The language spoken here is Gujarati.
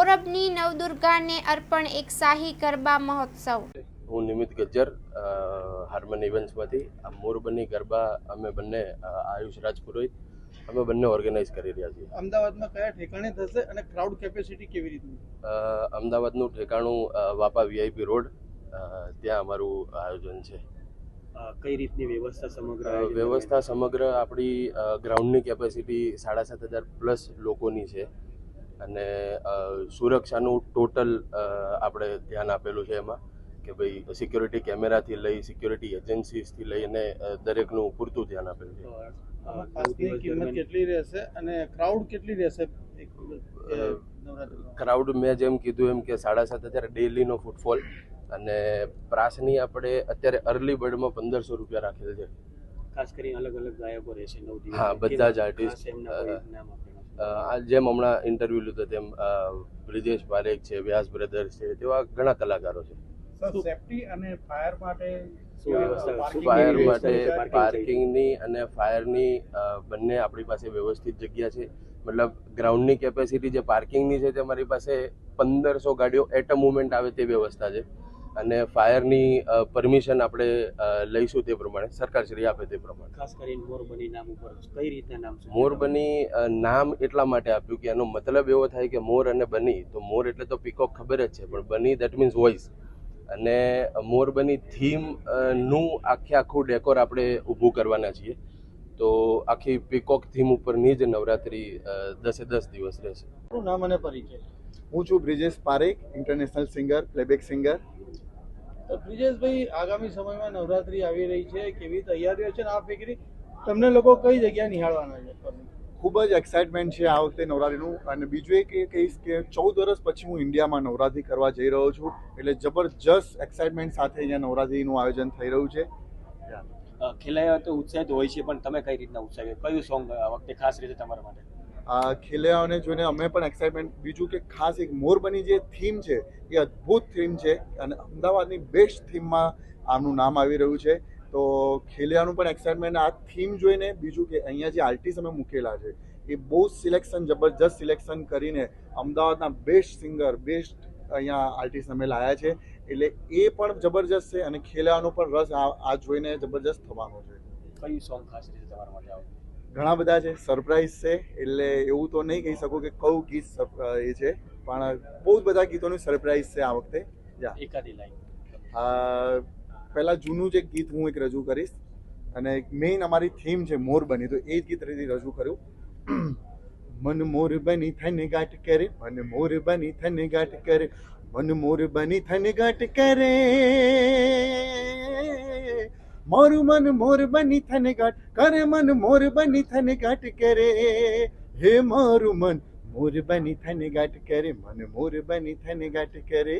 મોરબની નવદુર્ગાને અર્પણ એક શાહી ગરબા મહોત્સવ. હું નિમિત ગજ્જર હાર્મન ઇવેન્ટ્સમાંથી. આ મોરબની ગરબા અમે બંને આયુષ રાજપુરોહિત અમે બંને ઓર્ગેનાઇઝ કરી રહ્યા છીએ. અમદાવાદમાં કયા ઠેકાણે થશે અને ક્રાઉડ કેપેસિટી કેવી રીતની? અમદાવાદનું ઠેકાણું વાપા વીઆઈપી રોડ ત્યાં અમારું આયોજન છે. કઈ રીતની વ્યવસ્થા સમગ્ર વ્યવસ્થા સમગ્ર આપણી ગ્રાઉન્ડની કેપેસિટી સાડા સાત હજાર પ્લસ લોકોની છે. અને સુરક્ષાનું ટોટલ આપણે ધ્યાન આપેલું છે એમાં કે ભાઈ સિક્યોરિટી કેમેરાથી લઈ સિક્યોરિટી એજન્સીસથી લઈને દરેકનું પૂરતું ધ્યાન આપેલું છે કિંમત કેટલી રહેશે અને ક્રાઉડ કેટલી રહેશે? ક્રાઉડ મેં જેમ કીધું એમ કે સાડા સાત હજાર ડેલીનો ફૂટફોલ અને પ્રાસની આપણે અત્યારે અર્લી બર્ડમાં પંદરસો રૂપિયા રાખેલ છે ખાસ કરીને અલગ અલગ ગાયકો રહેશે નવ દિવસ હા, બધા જ આર્ટિસ્ટ એમના નામ જેમ હમણાં ઇન્ટરવ્યુ લીધું તેમ બ્રિજેશ પારેખ છે વ્યાસ બ્રધર્સ છે તેવા ઘણા કલાકારો છે. સેફટી અને ફાયર માટે ફાયર માટે પાર્કિંગની અને ફાયરની બંને આપણી પાસે વ્યવસ્થિત જગ્યા છે. મતલબ ગ્રાઉન્ડની કેપેસિટી જે પાર્કિંગની છે તે અમારી પાસે પંદરસો ગાડીઓ એટ અ મુમેન્ટ આવે તે વ્યવસ્થા છે. અને ફાયરની પરમિશન આપણે લઈશું તે પ્રમાણે સરકારશ્રી આપે તે પ્રમાણે. ખાસ કરીને મોરબની નામ ઉપર કઈ રીતના નામ છે? મોરબની નામ એટલા માટે આપ્યું કે એનો મતલબ એવો થાય કે મોર અને બની તો મોર એટલે તો પીકોક ખબર જ છે પણ બની દેટ મીન્સ વોઇસ અને મોરબની થીમનું આખે આખું ડેકોર આપણે ઊભું કરવાના છીએ. તો આખી પીકોક થીમ ઉપરની જ નવરાત્રી દસે દસ દિવસ રહેશે. નામ અને પરિચય. હું છું Brijesh Parekh international singer playback singer તો બ્રિજેશભાઈ આગામી સમયમાં નવરાત્રી આવી રહી છે કેવી તૈયારીઓ છે આ ફેકરી? તમને લોકો કઈ જગ્યા નિહાળવાના છે? ખૂબ જ એક્સાઇટમેન્ટ છે આ વખતે નવરાત્રીનું. અને બીજું એક એ કહીશ કે ચૌદ વર્ષ પછી હું ઇન્ડિયામાં નવરાત્રી કરવા જઈ રહ્યો છું. એટલે જબરજસ્ત એક્સાઇટમેન્ટ સાથે અહીંયા નવરાત્રીનું આયોજન થઈ રહ્યું છે. ખેલાયા તો ઉત્સાહિત હોય છે પણ તમે કઈ રીતના ઉત્સાહિત? કયું સોંગ આ વખતે ખાસ રીતે તમારા માટે? ખેલૈયાઓને જોઈને અમે પણ એક્સાઇટમેન્ટ બીજું કે ખાસ એક મોરબની જે થીમ છે, એ અદ્ભુત થીમ છે અને અમદાવાદની બેસ્ટ થીમમાં આમનું નામ આવી રહ્યું છે. તો ખેલૈયાનું પણ એક્સાઇટમેન્ટ આ થીમ જોઈને બીજું કે અહીંયા જે આર્ટિસ્ટ અમે મૂકેલા છે, એ બહુ સિલેક્શન જબરજસ્ત સિલેક્શન કરીને અમદાવાદના બેસ્ટ સિંગર બેસ્ટ અહીંયા આર્ટિસ્ટ અમે લાયા છે. એટલે એ પણ જબરજસ્ત છે અને ખેલૈયાનો પણ રસ આ આ જોઈને જબરજસ્ત થવાનો છે. કયું સોંગ ખાસ રીતે તમારા માટે ઘણા બધા છે સરપ્રાઈઝ છે એટલે એવું તો નહીં કહી શકું કે કયું ગીત એ છે પણ બહુ જ બધા ગીતોનું સરપ્રાઈઝ છે આ વખતે. એકાદી લાઈન. પહેલાં જૂનું જે ગીત હું એક રજૂ કરીશ અને મેઇન અમારી થીમ છે મોર બની તો એ જ ગીત રજૂ કર્યું મન મોર બની થને ગાંઠ કરે મન મોર બની થને ગાંઠ કરે મન મોર બની થને ગાંઠ કરે. મારું મન મોર બની થને ગાંઠ કરે મન મોર બની થને ગાંઠ કરે. હે મારું મન મોર બની થને ગાંઠ કરે, મન મોર બની થને ગાંઠ કરે.